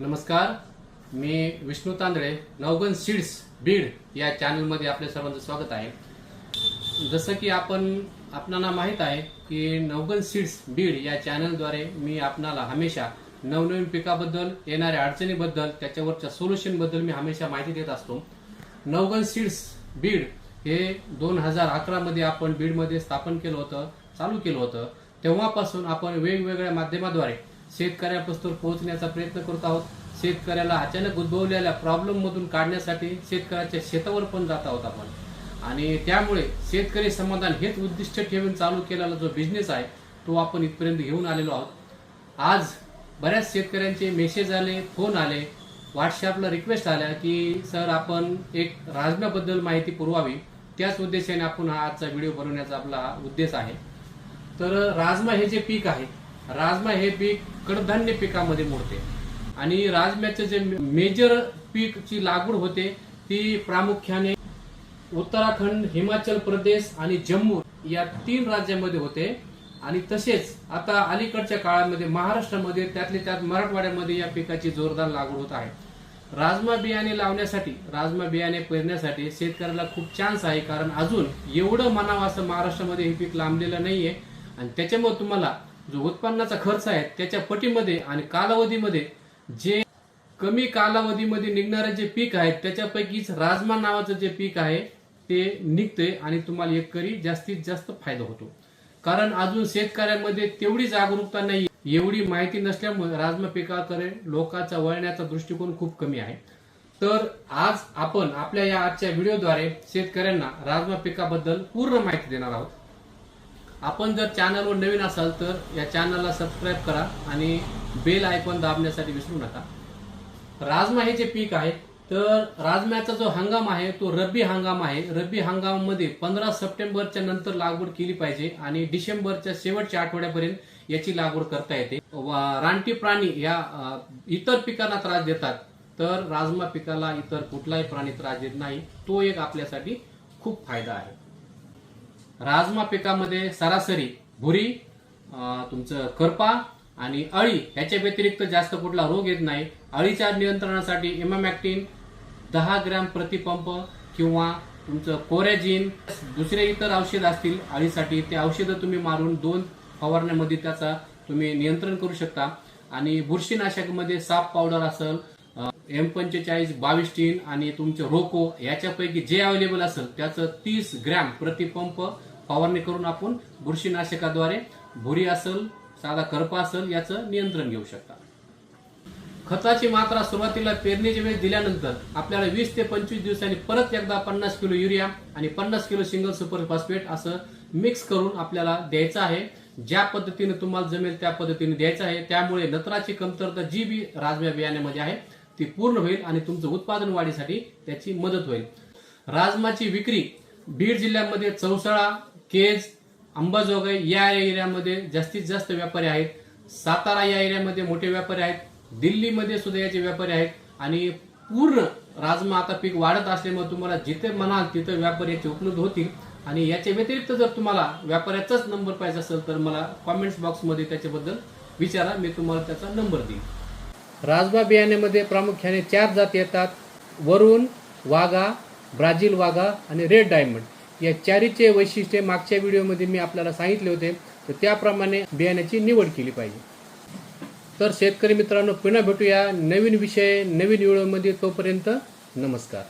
नमस्कार. मी विष्णू तांदळे नवगन सीड्स बीड या चॅनलमध्ये आपल्या सर्वांचं स्वागत आहे. जसं की आपण आपणाला माहीत आहे की नवगन सीड्स बीड या चॅनलद्वारे मी आपणाला हमेशा नवनवीन पिकाबद्दल येणाऱ्या अडचणीबद्दल त्याच्यावरच्या सोल्युशनबद्दल मी हमेशा माहिती देत असतो. नवगन सीड्स बीड हे दोन हजार अकरामध्ये आपण बीडमध्ये स्थापन केलं होतं चालू केलं होतं. तेव्हापासून आपण वेगवेगळ्या माध्यमाद्वारे शेतकऱ्यापासून पोहोचण्याचा प्रयत्न करत आहोत. शेतकऱ्याला अचानक उद्भवलेल्या प्रॉब्लेममधून काढण्यासाठी शेतकऱ्याच्या शेतावर पण जात आहोत आपण. आणि त्यामुळे शेतकरी समाधान हेच उद्दिष्ट ठेवून चालू केलेला जो बिझनेस आहे तो आपण इथपर्यंत घेऊन आलेलो आहोत. आज बऱ्याच शेतकऱ्यांचे मेसेज आले फोन आले. व्हॉट्सॲपला रिक्वेस्ट आल्या की सर आपण एक राजम्याबद्दल माहिती पुरवावी. त्याच उद्देशाने आपण हा आजचा व्हिडिओ बनवण्याचा आपला उद्देश आहे. तर राजमा हे जे पीक आहे राजमा हे पीक कडधान्य पिकामध्ये मोडते. आणि राजम्याचं जे मेजर पीकची लागवड होते ती प्रामुख्याने उत्तराखंड हिमाचल प्रदेश आणि जम्मू या तीन राज्यामध्ये होते. आणि तसेच आता अलीकडच्या काळामध्ये महाराष्ट्रामध्ये त्यातले त्यात मराठवाड्यामध्ये या पिकाची जोरदार लागवड होत आहे. राजमा बियाणे लावण्यासाठी राजमा बियाणे पेरण्यासाठी शेतकऱ्याला खूप चान्स आहे. कारण अजून एवढं म्हणावं असं महाराष्ट्रामध्ये हे पीक लांबलेलं नाहीये. आणि त्याच्यामुळे तुम्हाला जो उत्पन्नाचा खर्च आहे त्याच्या पटीमध्ये आणि कालावधीमध्ये जे कमी कालावधीमध्ये निघणारे जे पीक आहे त्याच्यापैकीच राजमा नावाचं जे पीक आहे ते निघते आणि तुम्हाला एकरी जास्तीत जास्त फायदा होतो. कारण अजून शेतकऱ्यांमध्ये तेवढी जागरूकता नाही एवढी माहिती नसल्यामुळे राजमा पिकाकडे लोकांचा वळण्याचा दृष्टिकोन खूप कमी आहे. तर आज आपण आपल्या या आजच्या व्हिडिओद्वारे शेतकऱ्यांना राजमा पिकाबद्दल पूर्ण माहिती देणार आहोत. आपण जर चॅनलवर नवीन असाल तर या चॅनलला सबस्क्राईब करा आणि बेल आयकॉन दाबण्यासाठी विसरू नका. राजमा हे जे पीक आहे तर राजम्याचा जो हंगाम आहे तो रब्बी हंगाम आहे. रब्बी हंगामामध्ये पंधरा सप्टेंबरच्या नंतर लागवड केली पाहिजे आणि डिसेंबरच्या शेवटच्या आठवड्यापर्यंत याची लागवड करता येते. रानटी प्राणी या इतर पिकांना त्रास देतात तर राजमा पिकाला इतर कुठलाही प्राणी त्रास देत नाही. तो एक आपल्यासाठी खूप फायदा आहे. राजमा पिकामध्ये सरासरी भुरी तुमचं करपा आणि अळी ह्याच्या व्यतिरिक्त जास्त कुठला रोग येत नाही. अळीच्या नियंत्रणासाठी इमामॅक्टिन दहा ग्रॅम प्रतिपंप किंवा तुमचं कोरॅजिन दुसरे इतर औषध असतील अळीसाठी. ते औषधं तुम्ही मारून दोन फवारण्यामध्ये त्याचा तुम्ही नियंत्रण करू शकता. आणि बुरशीनाशकमध्ये साप पावडर असेल एम पंचेचाळीस बावीस टीन आणि तुमचं रोको याच्यापैकी जे अवेलेबल असेल त्याचं तीस ग्रॅम प्रतिपंप फवारणी करून आपण बुरशीनाशकाद्वारे भुरी असल साधा करपा असल याचं नियंत्रण घेऊ शकता. खताची मात्रा सुरुवातीला पेरणीच्या वेळेस दिल्यानंतर आपल्याला वीस ते पंचवीस दिवसांनी परत एकदा पन्नास किलो युरिया आणि पन्नास किलो सिंगल सुपर फॉस्फेट असं मिक्स करून आपल्याला द्यायचं आहे. ज्या पद्धतीने तुम्हाला जमेल त्या पद्धतीने द्यायचं आहे. त्यामुळे नत्राची कमतरता जी बी राजम्या बियाण्यामध्ये आहे ती पूर्ण होईल आणि तुमचं उत्पादन वाढीसाठी त्याची मदत होईल. राजमाची विक्री बीड जिल्ह्यामध्ये चौसाळा केज अंबाजोगाई या एरियामध्ये जास्तीत जास्त व्यापारी आहेत. सातारा या एरियामध्ये मोठे व्यापारी आहेत. दिल्लीमध्ये सुद्धा याचे व्यापारी आहेत. आणि पूर्ण राजमा आता पीक वाढत असल्यामुळे तुम्हाला जिथे म्हणाल तिथे व्यापारी याचे उपलब्ध होतील. आणि याच्या व्यतिरिक्त जर तुम्हाला व्यापाऱ्याचाच नंबर पाहिजे असेल तर मला कॉमेंट्स बॉक्समध्ये त्याच्याबद्दल विचारा. मी तुम्हाला त्याचा नंबर देईन. राजमा बियाण्यामध्ये प्रामुख्याने चार जाती येतात. वरुण वाघा ब्राझील वाघा आणि रेड डायमंड. या चारीचे वैशिष्ट्ये मागच्या व्हिडिओमध्ये मी आपल्याला सांगितले होते तर त्याप्रमाणे बियाण्याची निवड केली पाहिजे. तर शेतकरी मित्रांनो पुन्हा भेटूया नवीन विषय नवीन व्हिडिओमध्ये. तोपर्यंत नमस्कार.